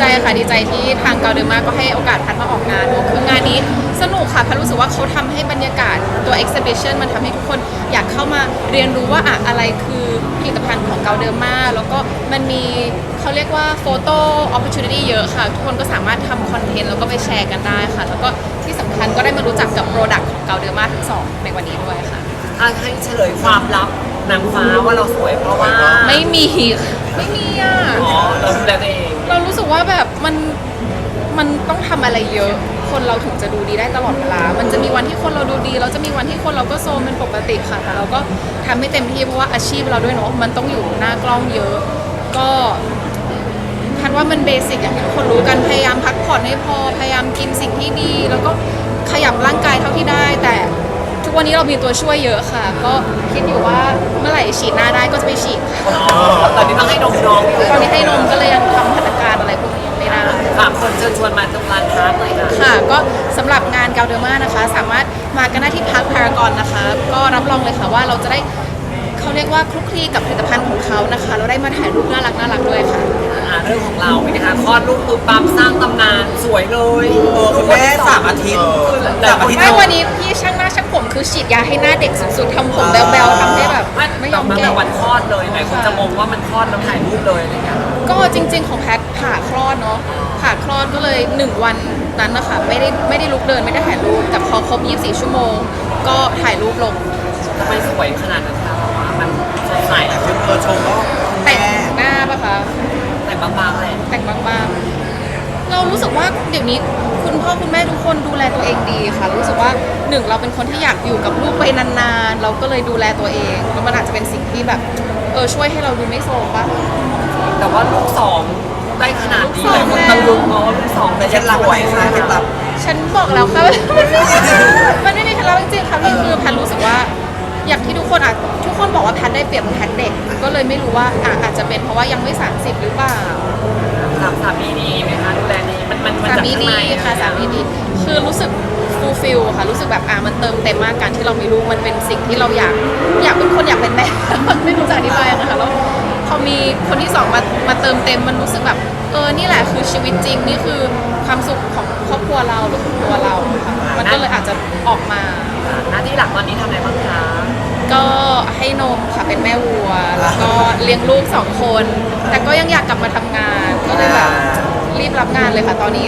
ใจค่ะดีใจที่ทางเกาเดอร์มาก็ให้โอกาสพัดมาออกงานเนอะคืองานนี้สนุกค่ะพัดรู้สึกว่าเขาทำให้บรรยากาศตัว exhibition มันทำให้ทุกคนอยากเข้ามาเรียนรู้ว่าอะอะไรคือผลิตภัณฑ์ของเกาเดอร์มาแล้วก็มันมีเขาเรียกว่า photo opportunity เยอะค่ะ ทุกคนก็สามารถทำคอนเทนต์แล้วก็ไปแชร์กันได้ค่ะ แล้วก็ที่สำคัญก็ได้มารู้จักกับ Product ของเกาเดอร์มาทั้งสองในวันนี้ด้วยค่ะ ถ้าให้เฉลยความลับนางฟ้าว่าเราสวยเพราะว่าไม่มี ไม่มีอะ อ๋อเราดูแลตัวเองเรารู้สึก ว่าแบบมันมันต้องทำอะไรเยอะ คนเราถึงจะดูดีได้ตลอดเวลา มันจะมีวันที่คนเราดูดีแล้วจะมีวันที่คนเราก็โซมเป็นปกติค่ะ แต่เราก็ทำให้เต็มที่เพราะว่าอาชีพเราด้วยเนาะ มันต้องอยู่หน้ากล้องเยอะ ก็คันว่ามันเบสิกอย่างที่คนรู้กัน พยายามพักผ่อนให้พอ พยายามกินสิ่งที่ดี แล้วก็ขยับร่างกายเท่าที่ได้ แต่ ทุกวันนี้เรามีตัวช่วยเยอะค่ะ ก็คิดอยู่ว่าเมื่อไหร่ฉีดหน้าได้ก็จะไปฉีดค่ะอ๋อตอนนี้ต้องให้นมน้องอยู่ตอนนี้ให้นมก็เลยยังทำพัฒนาการอะไรพวกนี้ยังไม่ได้ ฝากคนเชิญชวนมาตรงร้านค้าหน่อยค่ะค่ะก็สำหรับงานเกาเดอร์มานะคะ สามารถมากันได้ที่พักพารากอนนะคะ ก็รับรองเลยค่ะว่าเราจะได้เขาเรียกว่าคลุกคลีกับผลิตภัณฑ์ของเขานะคะ เราได้มาถ่ายรูปน่ารักน่ารักด้วยค่ะ อ่าเรื่องของเราเป็นนะคะคลอดลูกปุ๊บปั๊บสร้างตำนานสวยเลยเออคุณแม่สามอาทิตย์สามอาทิตย์ไม่วันนี้พี่ คือฉีดยาให้หน้าเด็กสุดๆทำผมแบลๆทำให้แบบไม่ไม่ยยออมมมาแก่แต่วันคลอดเลยหลายคนจะมองว่ามันคลอดแล้วถ่ายรูปเลยอะไรเงี้ยก็จริง ๆ ของแพทผ่าคลอดเนาะผ่าคลอดก็เลยหนึ่งวันนั้นนะคะไม่ได้ไม่ได้ลุกเดินไม่ได้ถ่ายรูปแต่พอครบ 24 ชั่วโมง ก็ถ่ายรูปลงทำไมสวยขนาดนั้นคะเพราะว่ามันสดใสแต่คุณเออชมก็คุณแต่แม่งหน้าปะคะแต่บางๆเลยแต่งบางๆ เรารู้สึกว่าเดี๋ยวนี้คุณพ่อคุณแม่ทุกคนดูแลตัวเองดีค่ะ รู้สึกว่าหนึ่งเราเป็นคนที่อยากอยู่กับลูกไปนานๆ เราก็เลยดูแลตัวเองแล้วมันอาจจะเป็นสิ่งที่แบบเออช่วยให้เราดูไม่โซมปะ แต่ว่าลูกสองได้ขนาดนี้ลูกสเลอยงคนแล้วตะลุงเนาะลูกสองแต่เคล็ดลับอะไรคะเคล็ดลับ ฉันบอกแล้วค่ะมันไม่มีเคล็ดลับจริงๆค่ะพี่คือแพทรู้สึกว่า อย่างที่ทุกคนอาจทุกคนบอกว่าแพทได้เปรียบแพทเด็ก ก็เลยไม่รู้ว่าอะอาจจะเป็นเพราะว่ายังไม่ 30 หรือเปล่า สามสามีดีไหมคะดูแลดีมันมันมันสาจากมีข้างดีในค่ะสามีดีคือรู้สึกฟูลฟิลค่ะรู้สึกแบบอะมันเติมเต็มมากการที่เรามีลูกมันเป็นสิ่งที่เราอยากอยากเป็นคนอยากเป็นแม่ ไม่รู้จะอธิบายยังไงค่ะแล้วพอมีคนที่สองมามาเติมเต็มมันรู้สึกแบบเออนี่แหละคือชีวิตจริงนี่คือความสุขของครอบครัวเราหรือของตัวเราค่ะมันก็เลยอาจจะออกมา หน้าที่หลักตอนนี้ทำอะไรบ้างคะ ก็ให้นมค่ะเป็นแม่วัว แล้วก็เลี้ยงลูกสองคน แต่ก็ยังอยากกลับมาทำงานก็เลยแบบรีบรับงานเลยค่ะ ตอนนี้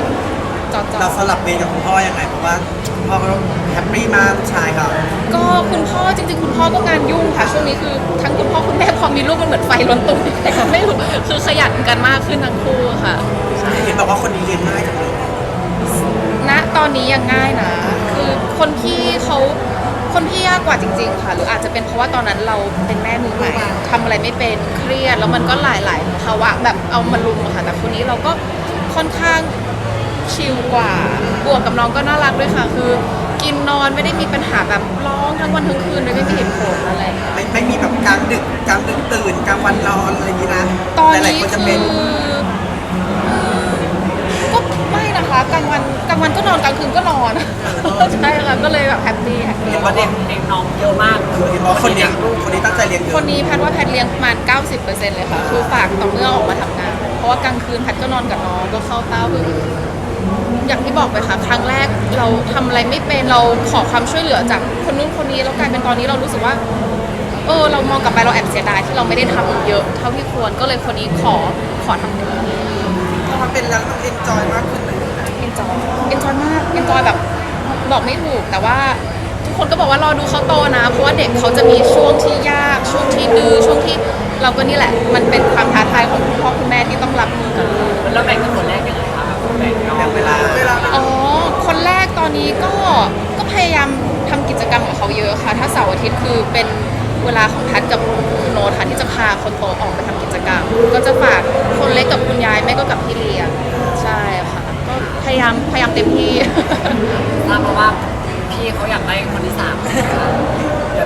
จอดเราสลับเวรกับคุณพ่อยังไงเพราะว่าคุณพ่อก็แฮปปี้มากลูกชายเขาก็คุณพ่อจริง ๆ คุณพ่อก็งานยุ่งค่ะ ช่วงนี้คือทั้งคุณพ่อคุณแม่พอมีลูกมันเหมือนไฟล้นตุ้มแต่ก็ไม่รู้คือขยันกันมากขึ้นทั้งคู่ค่ะ เห็นบอกว่าคนนี้เรียนง่ายจังเลยณตอนนี้ยังง่ายนะ คือคนพี่เขา คนพี่ยากกว่าจริง ๆ ค่ะ หรืออาจจะเป็นเพราะว่าตอนนั้นเราเป็นแม่มือใหม่ทำอะไรไม่เป็นเครียด แล้วมันก็หลายๆภาวะแบบเอามาลุมอะค่ะแต่คนนี้เราก็ค่อนข้างชิลกว่าบวกกับน้องก็น่ารักด้วยค่ะ คือ กินนอนไม่ได้มีปัญหาแบบร้องทั้งวันทั้งคืนโดยไม่มีเหตุผลอะไรอย่างเงี้ยไม่ไม่มีแบบกลางดึกกลางดึกตื่นกลางวันนอนอะไรอย่างนี้นะตอนหลายนี้ๆคนจะคืเป็น อ กลางวันกลางวันก็นอนกลางคืนก็นอน ใช่ค่ะก็เลยแบบแฮปปี้แฮปปี้เห็นว่าเด็กเด็กน้องเยอะมากเห็นบอกว่าคนนี้คนนี้ตั้งใจเรียนเยคอะนนี้แพทย์ว่าแพทย์เลี้ยงประมาณ 90%เลยค่ะ คือฝากต่อเมื่อออกมาทำงาน เพราะว่ากลางคืนแพทย์ก็นอนกับน้องก็เข้าเต้าคืออย่างที่บอกไปค่ะ ครั้งแรกเราทำอะไรไม่เป็นเราขอความช่วยเหลือจากคนนู้นคนนี้แล้วกลายเป็นตอนนี้เรารู้สึกว่า เออเรามองกลับไปเราแอบเสียดายที่เราไม่ได้ทำเยอะ เท่าที่ควรก็เลยคนนี้ขอขอทำเต็มที่พอมันเป็นแล้วต้องเอนจอยมากขึ้นเลย เอนจอยเอนจอยมากเอนจอยแบบบอกไม่ถูกแต่ว่าทุกคนก็บอกว่ารอดูเขาโตนะ เพราะว่าเด็กเขาจะมีช่วงที่ยากช่วงที่ดื้อช่วงที่เราก็นี่แหละ มันเป็นความท้าทายของคุณพ่อคุณแม่ที่ต้องรับมือกันแล้วแบ่งกันคนแรกยังไงคะแบ่งน้องแบ่งเวลาเวลาอ๋อคนแรกตอนนี้ก็ก็พยายามทำกิจกรรมกับเขาเยอะค่ะ ถ้าเสาร์อาทิตย์คือเป็นเวลาของพัดกับคุณโน้ตค่ะที่จะพาคนโตออกไปทำกิจกรรม ก็จะฝากคนเล็กกับคุณยายไม่ก็กับพี่เลี้ยงใช่ค่ะก็ พยายามพยายามเต็มที่ ทราบมาว่าพี่เขาอยากได้คนที่สาม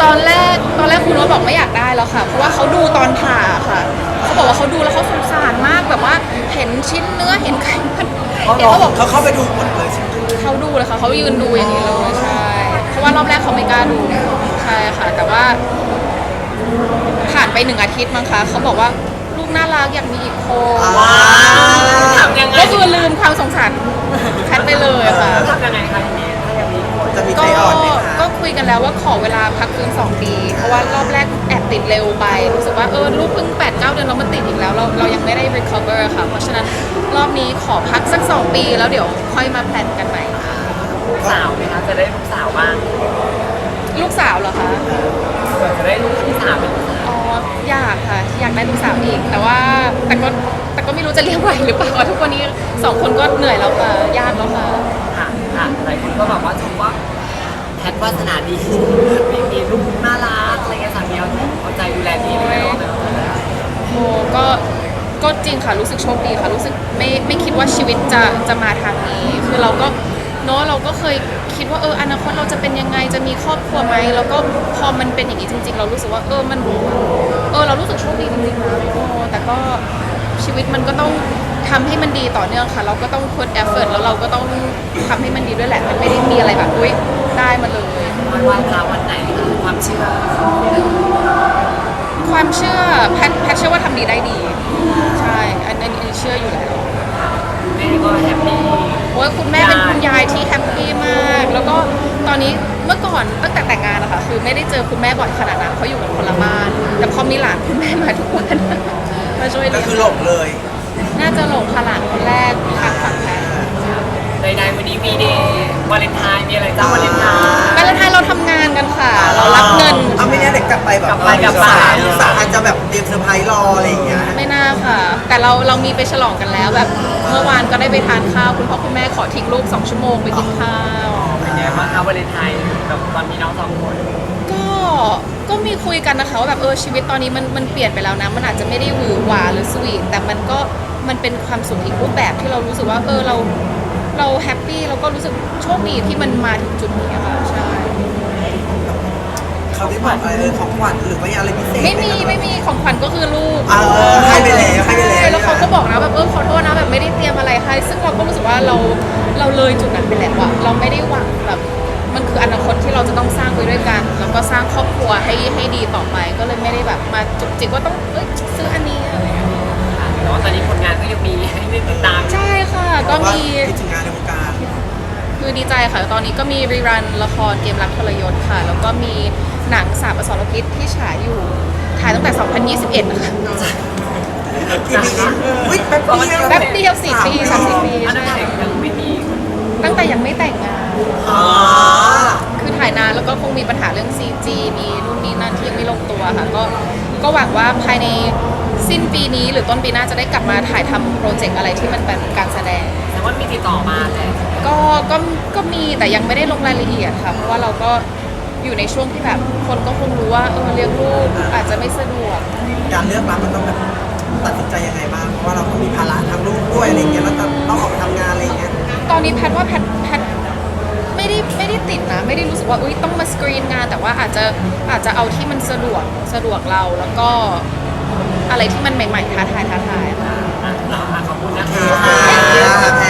ตอนแรกตอนแรกคุณโน้ตบอกไม่อยากได้แล้วค่ะ เพราะว่าเขาดูตอนผ่าค่ะ เขาบอกว่าเขาดูแล้วเขาสงสารมากแบบว่าเห็นชิ้นเนื้อเห็นไขมันเห็นเขาบอกเขาเข้าไปดูหมดเลยใช่ไหมเขาดูเลยค่ะเขายืนดูอย่างนี้เลยใช่เพราะว่ารอบแรกเขาไม่กล้าดูใช่ค่ะ แต่ว่า ผ่านไปหนึ่งอาทิตย์มั้งคะเขาบอกว่าลู กน่ารักอยากมีอีกคนว้าวถามยังไงก็คือคือลืมความสงสารแพทไปเลยค่ะแล้วทำยังไงคะทีนี้ถ้ายังมีคนจะมีใจก็อ่อนไหมคะก็คุยกันแล้วว่าขอเวลาพักฟื้นสองปี เพราะว่ารอบแรกแอบติดเร็วไปรู้สึกว่าเออลูกเพิ่ง8ปดเเดือนแล้วมันติดอีกแล้ว เราเรายังไม่ได้ recover ค่ะ เพราะฉะนั้นรอบนี้ขอพักสัก 2 ปี แล้วเดี๋ยวค่อยมาแพลนกันใหม่ลูกสาวไหมคะจะได้ลูกสาวบ้างลูกสาวเหรอคะจะได้ลูกที่สามเป็นลูกสาว อ๋ออยากค่ะอยากได้ลูกสาวอีก แต่ว่าแต่ก็แต่ก็ไม่รู้จะเลี้ยงไหวหรือเปล่าทุกวันนี้สองคนก็เหนื่อยแล้วค่ะยากแล้วค่ะค่ะค่ะหลายคนก็แบบว่าชมว่าแพทย์วาสนาดีมีมีลูกน่ารักอะไรเงี้ยสามีเอาเอาใจดูแลดีเลยเนาะโอ้ก็ก็จริงค่ะรู้สึกโชคดีค่ะรู้สึกไม่ไม่คิดว่าชีวิตจะจะมาทางนี้ คือเราก็ เนาะเราก็เคยคิดว่าเอออนาคตเราจะเป็นยังไงจะมีครอบครัวไหมแล้วก็พอมันเป็นอย่างนี้จริง ๆ เรารู้สึกว่าเออมันเออเรารู้สึกโชคดีจริงๆนะโอ้แต่ก็ชีวิตมันก็ต้องทำให้มันดีต่อเนื่องค่ะ เราก็ต้อง put effort แล้วเราก็ต้องทำให้มันดีด้วยแหละ มันไม่ได้มีอะไรแบบอุ้ยได้มาเลยวันไหว้พระวันไหนคะความเชื่อ ความเชื่อแพทย์แพทย์เชื่อว่าทำดีได้ดี ใช่อันนี้อันนี้เชื่ออยู่แล้วแม่ก็แฮป ปี้โอ้ยคุณแม่เป็นคุณยายที่แฮปปี้มาก แล้วก็ตอนนี้เมื่อก่อนตั้งแต่แต่งงานนะคะคือไม่ได้เจอคุณแม่บ่อยขนาดนั้นเขาอยู่กันคนละบ้าน แต่พอมีหลานคุณแม่มาทุกวัน มาช่วยก็เลี้ยงคือหลงเลยน่าจะหลงค่ะหลานคนแรกทางฝั่งแพทย์ใดๆวันนี้มีเดย์วาเลนไทน์มีอะไรจ้าวาเลนไทน์ วาเลนไทน์เราทำงานกันค่ะ เรารับเงิน เอาไม่แน่เด็กกลับไปแบบกลับไปกลับไปลูกสาวอาจจะแบบเตรียมเซอร์ไพรส์รออะไรอย่างเงี้ยไม่น่าค่ะ แต่เราเรามีไปฉลองกันแล้วแบบเมื่อวานก็ได้ไปทานข้าวคุณพ่อคุณแม่ขอทิ้งลูกสองชั่วโมงไปกินข้าว เป็นไงบ้างคะวาเลนไทน์กับตอนมีน้องสองคนก็ก็มีคุยกันนะคะว่าแบบเออชีวิตตอนนี้มันมันเปลี่ยนไปแล้วนะ มันอาจจะไม่ได้หวือหวาหรือสวีทแต่มันก็มันเป็นความสุขอีกรูปแบบที่เรารู้สึกว่าเออเราเราแฮปปี้เราก็รู้สึกโชคดีที่มันมาถึงจุดนี้อะค่ะใช่ เขาได้บอกอะไรเลยของขวัญหรือว่าอะไรพิเศษไม่มีไม่มีของขวัญก็คือลูกเออให้ไปแล้วให้ไปแล้วใช่แล้วเขาก็บอกนะแบบเออขอโทษนะแบบไม่ได้เตรียมอะไรให้ซึ่งเราก็รู้สึกว่าเราเราเลยจุดนั้นไปแล้วอะเราไม่ได้หวังแบบมันคืออนาคตที่เราจะต้องสร้างไปด้วยกัน แล้วก็สร้างครอบครัวให้ให้ดีต่อไป ก็เลยไม่ได้แบบมาจุกจิกว่าต้องเอ้ยซื้ออันนี้อะไรอย่างเงี้ยค่ะแต่ว่าตอนนี้ผลงานก็ยังมีให้ได้ติดตามอยู่ใช่ค่ะก็ว่ามีคิดถึงงานในวงการคือดีใจค่ะ ตอนนี้ก็มีรีรันละครเกมรักทรยศค่ะ แล้วก็มี หนังสาบอสรพิษที่ฉายอยู่ถ่ายตั้งแต่ 2021นะคะกี่ปีอุ้ยแป๊บเดียวแป๊บเดียวสี่ปีสามสี่ปีอันนั้นเองยังไม่มีตั้งแต่ยังไม่แต่งงาน อ๋อคือถ่ายนานแล้วก็คงมีปัญหาเรื่อง CG มีนู่นนี่นั่นที่ยังไม่ลงตัวค่ะ ก็ก็หวังว่าภายในสิ้นปีนี้หรือต้นปีหน้าจะได้กลับมาถ่ายทำโปรเจกต์อะไรที่มันเป็นการแสดง แต่ว่ามีติดต่อมาแต่ก็ก็ก็มีแต่ยังไม่ได้ลงรายละเอียดค่ะ เพราะว่าเราก็ อยู่ในช่วงที่แบบคนก็คงรู้ว่าเออเลี้ยงลูกอาจจะไม่สะดวก การเลือกรับมันต้องแบบตัดสินใจยังไงบ้างเพราะว่าเราก็มีภาระทางลูกด้วยอะไรอย่างเงี้ยแล้วต้องออกไปทำงานอะไรอย่างเงี้ยตอนนี้แพทย์ว่าแพทย์แพทย์ไม่ได้ไม่ได้ติดนะ ไม่ได้รู้สึกว่าอุ้ยต้องมาสกรีนงาน แต่ว่าอาจจะอาจจะเอาที่มันสะดวกสะดวกเราแล้วก็อะไรที่มันใหม่ๆท้าทายท้าทายค่ะ อะเราอะขอบคุณนะคะอ่าแพนอิน